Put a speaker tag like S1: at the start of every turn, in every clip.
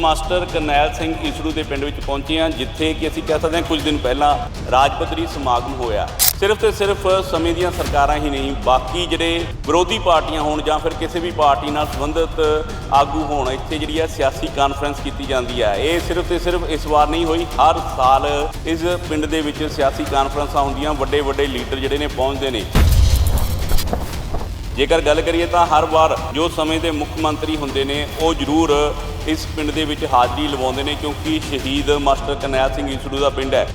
S1: Master Karnail Singh ਈਸੜੂ ਦੇ ਪਿੰਡ ਵਿੱਚ ਪਹੁੰਚੇ ਹਾਂ, ਜਿੱਥੇ ਕਿ ਅਸੀਂ ਕਹਿ ਸਕਦੇ ਹਾਂ ਕੁਝ ਦਿਨ ਪਹਿਲਾਂ ਰਾਜ ਪੱਧਰੀ ਸਮਾਗਮ ਹੋਇਆ। ਸਿਰਫ ਤੇ ਸਿਰਫ ਸਮੇਂ ਦੀਆਂ ਸਰਕਾਰਾਂ ਹੀ ਨਹੀਂ, ਬਾਕੀ ਜਿਹੜੇ ਵਿਰੋਧੀ ਪਾਰਟੀਆਂ ਹੋਣ ਜਾਂ ਫਿਰ ਕਿਸੇ ਵੀ ਪਾਰਟੀ ਨਾਲ ਸੰਬੰਧਿਤ ਆਗੂ ਹੋਣ, ਇੱਥੇ ਜਿਹੜੀ ਹੈ ਸਿਆਸੀ ਕਾਨਫਰੰਸ ਕੀਤੀ ਜਾਂਦੀ ਹੈ ਇਹ ਸਿਰਫ ਤੇ ਸਿਰਫ ਇਸ ਵਾਰ ਨਹੀਂ ਹੋਈ, ਹਰ ਸਾਲ ਇਸ ਪਿੰਡ ਦੇ ਵਿੱਚ ਸਿਆਸੀ ਕਾਨਫਰੰਸਾਂ ਹੁੰਦੀਆਂ ਵੱਡੇ ਵੱਡੇ ਲੀਡਰ ਜਿਹੜੇ ਨੇ ਪਹੁੰਚਦੇ ਨੇ। ਜੇਕਰ ਗੱਲ ਕਰੀਏ ਤਾਂ ਹਰ ਵਾਰ ਜੋ ਸਮੇਂ ਦੇ ਮੁੱਖ ਮੰਤਰੀ ਹੁੰਦੇ ਨੇ, ਉਹ ਜ਼ਰੂਰ ਇਸ ਪਿੰਡ ਦੇ ਵਿੱਚ ਹਾਜ਼ਰੀ ਲਵਾਉਂਦੇ ਨੇ ਕਿਉਂਕਿ ਸ਼ਹੀਦ ਮਾਸਟਰ ਕਰਨੈਲ ਸਿੰਘ ਈਸੜੂ ਦਾ ਪਿੰਡ ਹੈ।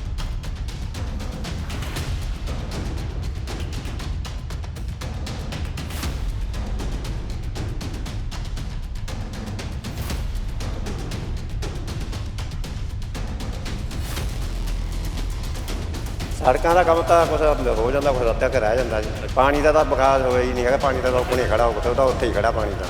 S2: ਸੜਕਾਂ ਦਾ ਕੰਮ ਤਾਂ ਕੁਛ ਹੋ ਜਾਂਦਾ, ਕੁਛ ਅੱਧਾ ਕੁ ਰਹਿ ਜਾਂਦਾ ਜੀ। ਪਾਣੀ ਦਾ ਤਾਂ ਵਿਕਾਸ ਹੋਇਆ ਹੀ ਨਹੀਂ ਹੈਗਾ, ਪਾਣੀ ਦਾ ਤਾਂ ਕੋਨੇ ਖੜਾ ਹੋ ਕਿਤੇ ਉਹਦਾ ਉੱਥੇ ਹੀ ਖੜਾ ਪਾਣੀ ਦਾ।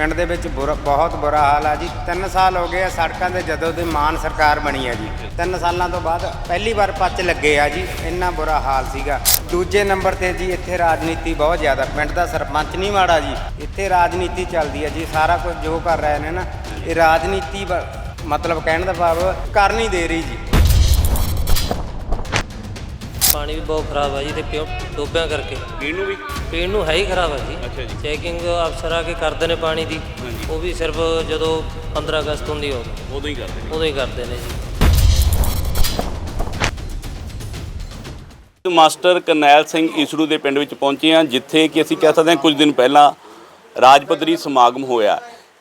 S3: ਪਿੰਡ ਦੇ ਵਿੱਚ ਬੁਰਾ, ਬਹੁਤ ਬੁਰਾ ਹਾਲ ਆ ਜੀ। 3 ਸਾਲ ਹੋ ਗਏ ਆ ਸੜਕਾਂ ਦੇ ਜਦੋਂ ਦੀ ਮਾਨ ਸਰਕਾਰ ਬਣੀ ਆ ਜੀ। 3 ਸਾਲਾਂ ਤੋਂ ਬਾਅਦ ਪਹਿਲੀ ਵਾਰ ਪੱਚ ਲੱਗੇ ਆ ਜੀ। ਇੰਨਾ ਬੁਰਾ ਹਾਲ ਸੀਗਾ। ਦੂਜੇ ਨੰਬਰ ਤੇ ਜੀ ਇੱਥੇ ਰਾਜਨੀਤੀ ਬਹੁਤ ਜ਼ਿਆਦਾ, ਪਿੰਡ ਦਾ ਸਰਪੰਚ ਨਹੀਂ ਮਾੜਾ ਜੀ। ਇੱਥੇ ਰਾਜਨੀਤੀ ਚੱਲਦੀ ਆ ਜੀ। ਸਾਰਾ ਕੁਝ ਜੋ ਕਰ ਰਹੇ ਨੇ ਨਾ, ਇਹ ਰਾਜਨੀਤੀ ਬ- ਮਤਲਬ ਕਹਿਣ ਦਾ ਭਾਵ ਕਰ ਨਹੀਂ ਦੇ ਰਹੀ ਜੀ।
S4: ਪਾਣੀ ਵੀ ਬਹੁਤ ਖਰਾਬ ਹੈ ਜੀ ਤੇ ਕਿਉਂ ਡੋਬਿਆਂ ਕਰਕੇ।
S1: ਇਹਨੂੰ ਵੀ?
S4: ਪੀਣ ਨੂੰ ਹੈ ਹੀ ਖਰਾਬ
S1: ਅੱਛਾ
S4: ਜੀ। ਚੈਕਿੰਗ ਅਫਸਰ ਆ ਕੇ ਕਰਦੇ ਨੇ ਪਾਣੀ ਦੀ। ਉਹ ਵੀ ਸਿਰਫ ਜਦੋਂ 15 ਅਗਸਤ ਹੁੰਦੀ ਹੋ
S1: ਉਦੋਂ ਹੀ ਕਰਦੇ ਨੇ।
S4: ਉਦੋਂ ਹੀ ਕਰਦੇ ਨੇ ਜੀ।
S1: ਮਾਸਟਰ ਕਰਨੈਲ ਸਿੰਘ ਈਸੜੂ ਦੇ ਪਿੰਡ ਵਿੱਚ ਪਹੁੰਚੇ ਹਾਂ ਜਿੱਥੇ ਕਿ ਅਸੀਂ ਕਹਿ ਸਕਦੇ ਹਾਂ ਕੁਝ ਦਿਨ ਪਹਿਲਾਂ ਰਾਜਪੱਧਰੀ ਸਮਾਗਮ ਹੋਇਆ।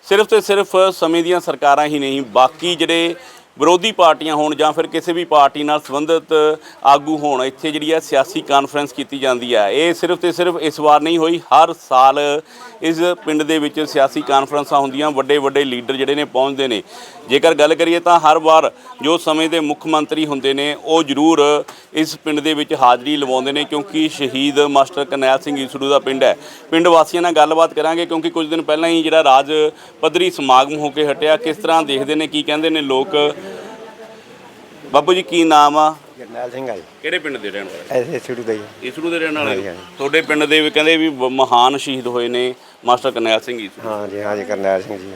S1: ਸਿਰਫ ਤੇ ਸਿਰਫ ਸਮੇਂ ਦੀਆਂ ਸਰਕਾਰਾਂ ਹੀ ਨਹੀਂ ਬਾਕੀ ਜਿਹੜੇ ਵਿਰੋਧੀ ਪਾਰਟੀਆਂ ਹੋਣ ਜਾਂ ਫਿਰ ਕਿਸੇ ਵੀ ਪਾਰਟੀ ਨਾਲ ਸੰਬੰਧਿਤ ਆਗੂ ਹੋਣ, ਇੱਥੇ ਜਿਹੜੀ ਹੈ ਸਿਆਸੀ ਕਾਨਫਰੰਸ ਕੀਤੀ ਜਾਂਦੀ ਹੈ। ਇਹ ਸਿਰਫ ਤੇ ਸਿਰਫ ਇਸ ਵਾਰ ਨਹੀਂ ਹੋਈ, ਹਰ ਸਾਲ ਇਸ ਪਿੰਡ ਦੇ ਵਿੱਚ ਸਿਆਸੀ ਕਾਨਫਰੰਸਾਂ ਹੁੰਦੀਆਂ ਵੱਡੇ ਵੱਡੇ ਲੀਡਰ ਜਿਹੜੇ ਨੇ ਪਹੁੰਚਦੇ ਨੇ। ਜੇਕਰ ਗੱਲ ਕਰੀਏ ਤਾਂ ਹਰ ਵਾਰ ਜੋ ਸਮੇਂ ਦੇ ਮੁੱਖ ਮੰਤਰੀ ਹੁੰਦੇ ਨੇ ਉਹ ਜ਼ਰੂਰ ਇਸ ਪਿੰਡ ਦੇ ਵਿੱਚ ਹਾਜ਼ਰੀ ਲਵਾਉਂਦੇ ਨੇ ਕਿਉਂਕਿ ਸ਼ਹੀਦ ਮਾਸਟਰ ਕਰਨੈਲ ਸਿੰਘ ਈਸੜੂ ਦਾ ਪਿੰਡ ਹੈ। ਪਿੰਡ ਵਾਸੀਆਂ ਨਾਲ ਗੱਲਬਾਤ ਕਰਾਂਗੇ ਕਿਉਂਕਿ ਕੁਝ ਦਿਨ ਪਹਿਲਾਂ ਹੀ ਜਿਹੜਾ ਰਾਜ ਪੱਧਰੀ ਸਮਾਗਮ ਹੋ ਕੇ ਹਟਿਆ। ਕਿਸ ਤਰ੍ਹਾਂ ਦੇਖਦੇ ਨੇ ਕੀ ਕਹਿੰਦੇ ਨੇ ਲੋਕ? ਬਾਬੂ ਜੀ ਕੀ ਨਾਮ ਆ?
S2: ਜਰਨੈਲ ਸਿੰਘ ਆ ਜੀ।
S1: ਕਿਹੜੇ ਪਿੰਡ ਦੇ ਰਹਿਣ ਵਾਲੇ?
S2: ਐਸੇ ਛੁੱਟੂ ਦਾ ਜੀ
S1: ਈਸੜੂ ਦੇ ਰਹਿਣ ਵਾਲੇ? ਹੋ? ਤੁਹਾਡੇ ਪਿੰਡ ਦੇ ਵੀ ਕਹਿੰਦੇ ਵੀ ਬ- ਮਹਾਨ ਸ਼ਹੀਦ ਹੋਏ ਨੇ ਮਾਸਟਰ ਕਰਨੈਲ ਸਿੰਘ ਈਸੜੂ।
S2: ਹਾਂ ਜੀ ਹਾਂ ਜੀ ਕਰਨੈਲ ਸਿੰਘ ਜੀ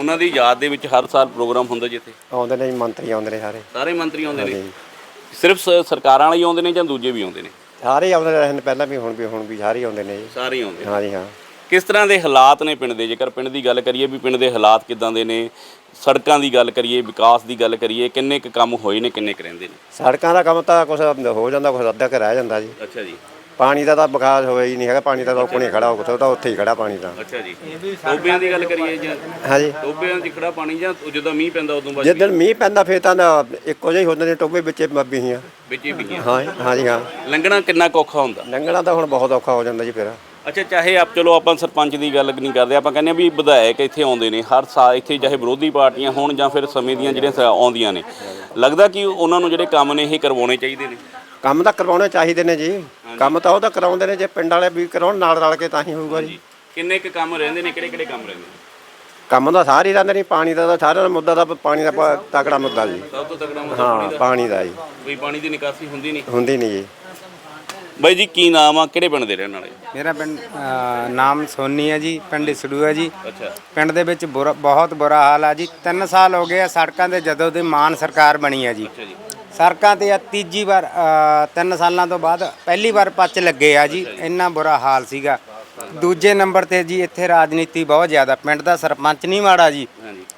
S1: ਉਹਨਾਂ ਦੀ ਯਾਦ ਦੇ ਵਿੱਚ ਹਰ ਸਾਲ ਪ੍ਰੋਗਰਾਮ ਹੁੰਦਾ ਜਿੱਥੇ?
S2: ਆਉਂਦੇ ਨੇ ਜੀ ਮੰਤਰੀ ਆਉਂਦੇ ਨੇ ਸਾਰੇ।
S1: ਸਾਰੇ ਮੰਤਰੀ ਆਉਂਦੇ ਨੇ?
S2: ਹਾਂਜੀ।
S1: ਸਿਰਫ ਸ- ਸਰਕਾਰਾਂ ਵਾਲੇ ਹੀ ਆਉਂਦੇ ਨੇ ਜਾਂ ਦੂਜੇ ਵੀ ਆਉਂਦੇ ਨੇ?
S2: ਸਾਰੇ ਆਉਂਦੇ ਰਹੇ ਨੇ ਪਹਿਲਾਂ ਵੀ ਹੁਣ ਵੀ ਹੁਣ ਵੀ ਸਾਰੇ ਆਉਂਦੇ ਨੇ ਜੀ।
S1: ਸਾਰੇ ਹੀ ਆਉਂਦੇ ਨੇ।
S2: ਹਾਂ ਜੀ ਹਾਂ।
S1: ਕਿਸ ਤਰ੍ਹਾਂ ਦੇ ਹਾਲਾਤ ਨੇ ਪਿੰਡ ਦੇ? ਜੇਕਰ ਪਿੰਡ ਦੀ ਗੱਲ ਕਰੀਏ ਵੀ ਪਿੰਡ ਦੇ ਹਾਲਾਤ ਕਿਦਾਂ ਦੇ ਨੇ? ਸੜਕਾਂ ਦੀ ਗੱਲ ਕਰੀਏ ਵਿਕਾਸ ਦੀ ਗੱਲ ਕਰੀਏ ਕਿੰਨੇ ਕੁ ਕੰਮ ਹੋਏ ਨੇ ਕਿੰਨੇ ਕੁ ਰਹਿੰਦੇ ਨੇ?
S2: ਸੜਕਾਂ ਦਾ ਕੰਮ ਤਾਂ ਕੁਛ ਹੋ ਜਾਂਦਾ ਕੁਛ ਅੱਧਾ ਕੁ ਰਹਿ ਜਾਂਦਾ ਜੀ।
S1: ਅੱਛਾ ਜੀ।
S2: ਪਾਣੀ ਦਾ ਤਾਂ ਵਿਕਾਸ ਹੋਇਆ ਹੀ ਨਹੀਂ ਹੈਗਾ ਪਾਣੀ ਦਾ ਤਾਂ ਕੋਨੇ ਖੜਾ ਹੋ ਕਿਤੇ ਉਹਦਾ ਉੱਥੇ ਹੀ ਖੜਾ ਪਾਣੀ ਦਾ।
S1: ਅੱਛਾ ਜੀ। ਟੋਬਿਆਂ ਦੀ ਗੱਲ ਕਰੀਏ ਜਾਂ
S2: ਹਾਂ ਜੀ
S1: ਟੋਬਿਆਂ 'ਚ ਖੜਾ ਪਾਣੀ ਜਾਂ ਜਦੋਂ ਮੀਂਹ ਪੈਂਦਾ ਉਦੋਂ ਬਾਅਦ
S2: ਜਿੱਦਣ ਮੀਂਹ ਪੈਂਦਾ ਫੇਰ ਤਾਂ ਨਾ ਇੱਕੋ ਜਿਹੇ ਹੁੰਦੇ ਨੇ ਟੋਬੇ ਵਿੱਚ ਮੱਬੀਆਂ
S1: ਵਿੱਚ ਹੀ
S2: ਹਾਂ ਹਾਂ ਜੀ ਹਾਂ।
S1: ਲੰਘਣਾ ਕਿੰਨਾ ਕੁ ਔਖਾ ਹੁੰਦਾ?
S2: ਲੰਘਣਾ ਤਾਂ ਹੁਣ ਬਹੁਤ ਔਖਾ ਹੋ ਜਾਂਦਾ ਜੀ ਫਿਰ।
S1: ਅੱਛਾ ਚਾਹੇ ਆਪ ਚਲੋ ਆਪਾਂ ਸਰਪੰਚ ਦੀ ਗੱਲ ਨਹੀਂ ਕਰਦੇ ਆਪਾਂ ਕਹਿੰਦੇ ਆ ਵੀ ਵਿਧਾਇਕ ਇੱਥੇ ਆਉਂਦੇ ਨੇ ਹਰ ਸਾਲ ਇੱਥੇ ਚਾਹੇ ਵਿਰੋਧੀ ਪਾਰਟੀਆਂ ਹੋਣ ਜਾਂ ਫਿਰ ਸਮੇਂ ਦੀਆਂ ਜਿਹੜੀਆਂ ਸ- ਆਉਂਦੀਆਂ ਨੇ। ਲੱਗਦਾ ਕਿ ਉਹਨਾਂ ਨੂੰ ਜਿਹੜੇ ਕੰਮ ਨੇ ਇਹ ਕਰਵਾਉਣੇ ਚਾਹੀਦੇ ਨੇ?
S2: ਕੰਮ ਤਾਂ ਕਰਵਾਉਣੇ ਚਾਹੀਦੇ ਨੇ ਜੀ। ਕੰਮ ਤਾਂ ਉਹ ਤਾਂ ਕਰਾਉਂਦੇ ਨੇ ਜੇ ਪਿੰਡ ਵਾਲੇ ਵੀ ਕਰਾਉਣ ਨਾਲ ਰਲ ਕੇ ਤਾਂ ਹੀ ਹੋਊਗਾ ਜੀ।
S1: ਕਿੰਨੇ ਕੁ ਕੰਮ ਰਹਿੰਦੇ ਨੇ ਕਿਹੜੇ ਕਿਹੜੇ ਕੰਮ ਰਹਿੰਦੇ ਨੇ?
S2: ਕੰਮ ਤਾਂ ਸਾਰੇ ਰਹਿੰਦੇ ਨੇ ਪਾਣੀ ਦਾ ਤਾਂ ਸਾਰਿਆਂ ਦਾ ਮੁੱਦਾ ਤਾਂ ਪਾਣੀ ਦਾ ਪ- ਤਕੜਾ ਮੁੱਦਾ ਜੀ।
S1: ਸਭ ਤੋਂ ਤਕੜਾ ਮੁੱਦਾ
S2: ਹਾਂ
S1: ਪਾਣੀ ਦਾ।
S2: ਪਾਣੀ ਦਾ ਜੀ।
S1: ਵੀ ਪਾਣੀ ਦੀ ਨਿਕਾਸੀ ਹੁੰਦੀ ਨਹੀਂ?
S2: ਹੁੰਦੀ ਨਹੀਂ ਜੀ।
S1: ਬਾਈ ਜੀ ਕੀ ਨਾਮ ਆ? ਕਿਹੜੇ ਪਿੰਡ ਦੇ ਰਹਿਣ ਵਾਲੇ?
S3: ਮੇਰਾ ਪਿੰਡ ਅ, ਨਾਮ ਸੋਨੀ ਹੈ ਜੀ ਪਿੰਡ ਇਸੜੂ ਹੈ ਜੀ।
S1: ਅੱਛਾ।
S3: ਪਿੰਡ ਦੇ ਵਿੱਚ ਬੁਰਾ ਬਹੁਤ ਬੁਰਾ ਹਾਲ ਆ ਜੀ। 3 ਸਾਲ ਹੋ ਗਏ ਆ ਸੜਕਾਂ ਤੇ ਜਦੋਂ ਦੀ ਮਾਨ ਸਰਕਾਰ ਬਣੀ ਆ ਜੀ।
S1: ਅੱਛਾ ਜੀ।
S3: ਸੜਕਾਂ ਤੇ ਆ ਤੀਜੀ ਵਾਰ 3 ਸਾਲਾਂ ਤੋਂ ਬਾਅਦ ਪਹਿਲੀ ਵਾਰ ਪੱਚ ਲੱਗੇ ਆ ਜੀ ਇੰਨਾ ਬੁਰਾ ਹਾਲ ਸੀਗਾ। ਦੂਜੇ ਨੰਬਰ ਤੇ ਜੀ ਇੱਥੇ ਰਾਜਨੀਤੀ ਬਹੁਤ ਜ਼ਿਆਦਾ ਪਿੰਡ ਦਾ ਸਰਪੰਚ ਨਹੀਂ ਮਾੜਾ ਜੀ।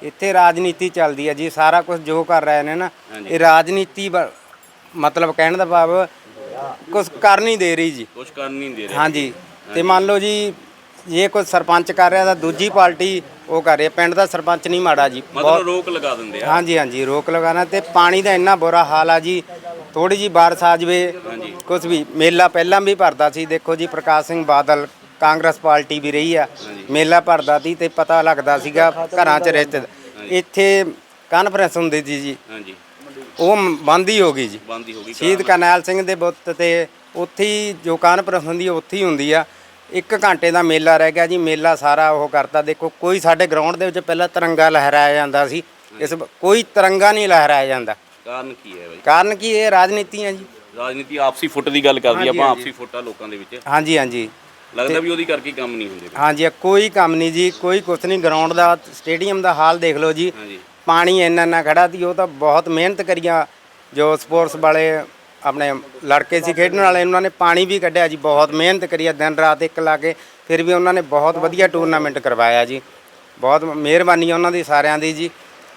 S3: ਇੱਥੇ ਰਾਜਨੀਤੀ ਚੱਲਦੀ ਹੈ ਜੀ ਸਾਰਾ ਕੁਝ ਜੋ ਕਰ ਰਹੇ ਨੇ ਨਾ ਇਹ ਰਾਜਨੀਤੀ ਮਤਲਬ ਕਹਿਣ ਦਾ ਭਾਵ ਕੁਝ ਕਰ ਨਹੀਂ ਦੇ ਰਹੀ ਜੀ।
S1: ਕੁਝ ਕਰਨ ਨਹੀਂ ਦੇ ਰਹੇ।
S3: ਹਾਂਜੀ। ਤੇ ਮੰਨ ਲਓ ਜੀ ਜੇ ਕੋਈ ਸਰਪੰਚ ਕਰ ਰਿਹਾ ਤਾਂ ਦੂਜੀ ਪਾਰਟੀ ਉਹ ਕਰ ਰਹੀ ਪਿੰਡ ਦਾ ਸਰਪੰਚ ਨਹੀਂ ਮਾੜਾ ਜੀ
S1: ਮਤਲਬ ਰੋਕ ਲਗਾ ਦਿੰਦੇ ਆ।
S3: ਹਾਂਜੀ ਹਾਂਜੀ ਰੋਕ ਲਗਾਣਾ ਤੇ ਪਾਣੀ ਦਾ ਇੰਨਾ ਬੁਰਾ ਹਾਲ ਆ ਜੀ ਥੋੜੀ ਜੀ ਬਾਰਿਸ਼ ਆ ਜਵੇ ਕੁਝ ਵੀ ਮੇਲਾ ਪਹਿਲਾਂ ਵੀ ਭਰਦਾ ਸੀ ਦੇਖੋ ਜੀ ਪ੍ਰਕਾਸ਼ ਸਿੰਘ ਬਾਦਲ ਕਾਂਗਰਸ ਪਾਰਟੀ ਵੀ ਰਹੀ ਆ ਮੇਲਾ ਭਰਦਾ ਸੀ ਤੇ ਪਤਾ ਲੱਗਦਾ ਸੀਗਾ ਘਰਾਂ 'ਚ ਰਿਸ਼ਤੇ ਇੱਥੇ ਕਾਨਫਰੰਸ ਹੁੰਦੀ ਸੀ ਜੀ।
S1: ਹਾਂਜੀ।
S3: ਉਹ ਬੰਦ ਹੀ ਹੋ ਗਈ ਜੀ।
S1: ਬੰਦ ਹੀ ਹੋ ਗਈ
S3: ਸ਼ਹੀਦ ਕਰਨੈਲ ਸਿੰਘ ਦੇ ਬੁੱਤ ਤੇ ਉੱਥੇ ਜੋ ਕਾਨਫਰੰਸ ਹੁੰਦੀ ਉੱਥੇ ਹੀ ਹੁੰਦੀ ਆ। ਇੱਕ ਘੰਟੇ ਦਾ ਮੇਲਾ ਰਹਿ ਗਿਆ ਜੀ ਮੇਲਾ ਸਾਰਾ ਉਹ ਕਰਤਾ। ਦੇਖੋ ਕੋਈ ਸਾਡੇ ਗਰਾਊਂਡ ਦੇ ਵਿੱਚ ਪਹਿਲਾਂ ਤਿਰੰਗਾ ਲਹਿਰਾਇਆ ਜਾਂਦਾ ਸੀ। ਇਸ ਵ- ਕੋਈ ਤਿਰੰਗਾ ਨਹੀਂ ਲਹਿਰਾਇਆ ਜਾਂਦਾ।
S1: ਕਾਰਨ ਕੀ ਹੈ ਬਾਈ?
S3: ਕਾਰਨ ਕੀ ਇਹ ਰਾਜਨੀਤੀ ਹੈ ਜੀ।
S1: ਰਾਜਨੀਤੀ ਆਪਸੀ ਫੁੱਟ ਦੀ ਗੱਲ ਕਰਦੀ ਆਪਾਂ। ਆਪਸੀ ਫੁੱਟ ਲੋਕਾਂ ਦੇ ਵਿੱਚ।
S3: ਹਾਂਜੀ ਹਾਂਜੀ।
S1: ਲੱਗਦਾ ਵੀ ਉਹਦੀ ਕਰਕੇ ਕੰਮ ਨਹੀਂ ਹੁੰਦੇ
S3: ਹਾਂਜੀ ਕੋਈ ਕੰਮ ਨਹੀਂ ਜੀ ਕੋਈ ਕੁਛ ਨਹੀਂ। ਗਰਾਊਂਡ ਦਾ ਸਟੇਡੀਅਮ ਦਾ ਹਾਲ ਦੇਖ ਲਓ ਜੀ।
S1: ਹਾਂਜੀ।
S3: ਪਾਣੀ ਇੰਨਾ ਇੰਨਾ ਖੜਾ ਸੀ ਉਹ ਤਾਂ ਬਹੁਤ ਮਿਹਨਤ ਕਰੀਆ ਜੋ ਸਪੋਰਟਸ ਵਾਲੇ ਆਪਣੇ ਲੜਕੇ ਸੀ ਖੇਡਣ ਵਾਲੇ ਉਹਨਾਂ ਨੇ ਪਾਣੀ ਵੀ ਕੱਢਿਆ ਜੀ ਬਹੁਤ ਮਿਹਨਤ ਕਰੀਆ ਦਿਨ ਰਾਤ ਇੱਕ ਲਾ ਕੇ ਫਿਰ ਵੀ ਉਹਨਾਂ ਨੇ ਬਹੁਤ ਵਧੀਆ ਟੂਰਨਾਮੈਂਟ ਕਰਵਾਇਆ ਜੀ। ਬਹੁਤ ਮਿਹਰਬਾਨੀ ਆ ਉਹਨਾਂ ਦੀ ਸਾਰਿਆਂ ਦੀ ਜੀ।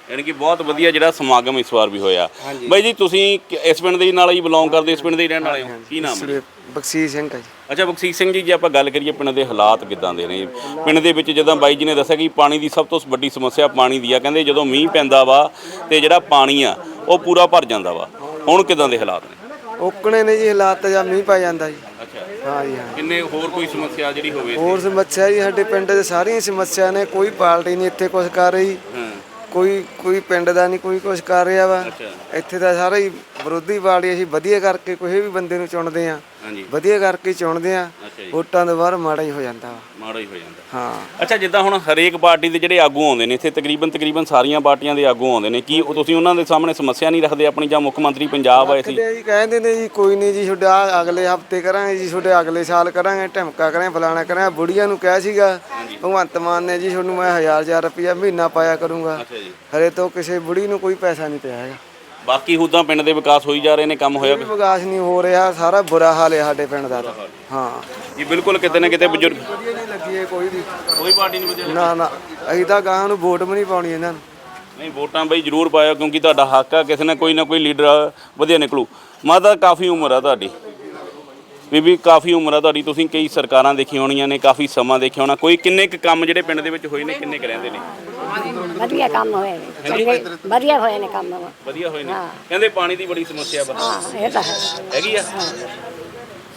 S1: ਯਾਨੀ ਕਿ ਬਹੁਤ ਵਧੀਆ ਜਿਹੜਾ ਸਮਾਗਮ ਇਸ ਵਾਰ ਵੀ ਹੋਇਆ। ਬਾਈ ਜੀ ਤੁਸੀਂ ਕਿ- ਇਸ ਪਿੰਡ ਦੇ ਨਾਲ ਹੀ ਬਿਲੋਂਗ ਕਰਦੇ ਇਸ ਪਿੰਡ ਦੇ ਹੀ ਰਹਿਣ ਵਾਲੇ ਹੋ? ਕੀ ਨਾਮ ਹੈ?
S5: ਬਖਸ਼ੀਸ਼ ਸਿੰਘ ਆ ਜੀ।
S1: ਅੱਛਾ ਬਖਸ਼ੀਸ਼ ਸਿੰਘ ਜੀ ਜੇ ਆਪਾਂ ਗੱਲ ਕਰੀਏ ਪਿੰਡ ਦੇ ਹਾਲਾਤ ਕਿਦਾਂ ਦੇ ਨੇ? ਪਿੰਡ ਦੇ ਵਿੱਚ ਜਦੋਂ ਬਾਈ ਜੀ ਨੇ ਦੱਸਿਆ ਕਿ ਪਾਣੀ ਦੀ ਸਭ ਤੋਂ ਵੱਡੀ ਸਮੱਸਿਆ ਪਾਣੀ ਦੀ ਆ ਕਹਿੰਦੇ ਜਦੋਂ ਮੀਂਹ ਪੈਂਦਾ ਵਾ ਤੇ ਜਿਹੜਾ ਪਾਣੀ ਆ ਉਹ ਪੂਰਾ ਭਰ ਜਾਂਦਾ ਵਾ। ਹੁਣ ਕਿਦਾਂ ਦੇ ਹਾਲਾਤ ਨੇ?
S5: ਓਕਣੇ ਨੇ ਜੀ ਹਾਲਾਤ ਜਾਂ ਮੀਂਹ ਪੈ ਜਾਂਦਾ ਜੀ।
S1: ਅੱਛਾ।
S5: ਹਾਂ ਜੀ ਹਾਂ।
S1: ਕਿੰਨੇ ਹੋਰ ਕੋਈ ਸਮੱਸਿਆ ਜਿਹੜੀ ਹੋਵੇ
S5: ਹੋਰ ਸਮੱਸਿਆ ਜੀ ਸਾਡੇ ਪਿੰਡ ਦੇ ਸਾਰੀਆਂ ਸਮੱਸਿਆ ਨੇ ਕੋਈ ਪਾਰਟੀ ਨਹੀਂ ਇੱਥੇ ਕੁਝ ਕਰ ਰਹੀ। ਕੋਈ ਕੋਈ ਪਿੰਡ ਦਾ ਨਹੀਂ ਕੋਈ ਕੁਝ ਕਰ ਰਿਹਾ ਵਾ। ਇੱਥੇ ਤਾਂ ਸਾਰਾ ਹੀ ਵਿਰੋਧੀ ਪਾਰਟੀ ਅਸੀਂ ਵਧੀਆ ਕਰਕੇ ਕੋਈ ਵੀ ਬੰਦੇ ਨੂੰ ਚੁਣਦੇ ਆ ਵਧੀਆ ਕਰਕੇ ਚੁਣਦੇ ਆ
S1: ਅੱਛਾ ਜੀ।
S5: ਵੋਟਾਂ ਤੋਂ ਬਾਅਦ ਮਾੜਾ ਹੀ ਹੋ ਜਾਂਦਾ। ਵਾ
S1: ਮਾੜਾ ਹੀ ਹੋ ਜਾਂਦਾ।
S5: ਹਾਂ।
S1: ਅੱਛਾ ਜਿੱਦਾਂ ਹੁਣ ਹਰੇਕ ਪਾਰਟੀ ਦੇ ਜਿਹੜੇ ਆਗੂ ਆਉਂਦੇ ਨੇ ਇੱਥੇ ਤਕਰੀਬਨ ਤਕਰੀਬਨ ਸਾਰੀਆਂ ਪਾਰਟੀਆਂ ਦੇ ਆਗੂ ਆਉਂਦੇ ਨੇ ਕੀ ਉਹ ਤੁਸੀਂ ਉਹਨਾਂ ਦੇ ਸਾਹਮਣੇ ਸਮੱਸਿਆ ਨਹੀਂ ਰੱਖਦੇ ਆਪਣੀ ਜਾਂ ਮੁੱਖ ਮੰਤਰੀ ਪੰਜਾਬ ਆਏ ਸੀ
S5: ਕਹਿੰਦੇ ਜੀ ਕਹਿੰਦੇ ਨੇ ਜੀ ਕੋਈ ਨਹੀਂ ਜੀ ਤੁਹਾਡੇ ਆਹ ਅਗਲੇ ਹਫ਼ਤੇ ਕਰਾਂਗੇ ਜੀ ਤੁਹਾਡੇ ਅਗਲੇ ਸਾਲ ਕਰਾਂਗੇ ਢਮਕਾ ਕਰਾਂਗੇ ਫਲਾਣਾ ਕਰਾਂਗੇ ਬੁੜੀਆਂ ਨੂੰ ਕਿਹਾ ਸੀਗਾ ਭਗਵੰਤ ਮਾਨ ਨੇ ਜੀ ਤੁਹਾਨੂੰ ਮੈਂ 1000 1000 ਰੁਪਇਆ ਮਹੀਨਾ ਪਾਇਆ ਕਰੂੰਗਾ।
S1: ਅੱਛਾ ਜੀ।
S5: ਹਰੇ ਤੋਂ ਕਿਸੇ ਬੁੜੀ ਨੂੰ ਕੋਈ ਪੈਸਾ ਨਹੀਂ ਪਿਆ ਹੈਗਾ।
S1: ਬਾਕੀ ਹੁਦਾਂ ਪਿੰਡ ਦੇ ਵਿਕਾਸ ਹੋਈ ਜਾ ਰਹੇ ਨੇ ਕੰਮ ਹੋਇਆ
S5: ਕੋਈ ਵਿਕਾਸ ਨਹੀਂ ਹੋ ਰਿਹਾ ਸਾਰਾ ਬੁਰਾ ਹਾਲ ਹੈ ਸਾਡੇ ਪਿੰਡ ਦਾ ਤਾਂ। ਹਾਂ।
S1: ਜੀ ਬਿਲਕੁਲ ਕਿਤੇ ਨਾ ਕਿਤੇ ਬਜ਼ੁਰਗ
S5: ਵਧੀਆ ਨਹੀਂ ਲੱਗੀ ਇਹ ਕੋਈ ਵੀ।
S1: ਕੋਈ ਪਾਰਟੀ ਨਹੀਂ ਬਦਲ
S5: ਨਾ ਨਾ। ਅਸੀਂ ਤਾਂ ਗਾਂ ਨੂੰ ਵੋਟ ਵੀ ਨਹੀਂ ਪਾਉਣੀ ਇਹਨਾਂ ਨੂੰ।
S1: ਨਹੀਂ ਵੋਟਾਂ ਬਈ ਜ਼ਰੂਰ ਪਾਇਓ ਕਿਉਂਕਿ ਤੁਹਾਡਾ ਹੱਕ ਆ ਕਿਸੇ ਨਾ ਕੋਈ ਨਾ ਕੋਈ ਲੀਡਰ ਵਧੀਆ ਨਿਕਲੂ। ਮਾਤਾ ਕਾਫੀ ਉਮਰ ਆ ਤੁਹਾਡੀ। ਬੀਬੀ ਕਾਫੀ ਉਮਰ ਆ ਤੁਹਾਡੀ। ਤੁਸੀਂ ਕਈ ਸਰਕਾਰਾਂ ਦੇਖੀਆਂ ਹੋਣੀਆਂ ਨੇ ਕਾਫੀ ਸਮਾਂ ਦੇਖਿਆ ਹੋਣਾ। ਕੋਈ ਕਿੰਨੇ ਕੁ ਕੰਮ ਜਿਹੜੇ ਪਿੰਡ ਦੇ ਵਿੱਚ ਹੋਏ ਨੇ ਕਿੰਨੇ ਕੁ ਰਹਿੰਦੇ ਨੇ?
S6: ਵਧੀਆ ਕੰਮ ਹੋਏ ਨੇ ਚੰਗੇ ਵਧੀਆ ਹੋਏ ਨੇ ਕੰਮ।
S1: ਵਧੀਆ ਹੋਏ ਨੇ। ਕਹਿੰਦੇ ਪਾਣੀ ਦੀ ਬੜੀ ਸਮੱਸਿਆ ਵਾ।
S6: ਹਾਂ ਇਹ ਤਾਂ ਹੈ।
S1: ਹੈਗੀ ਆ?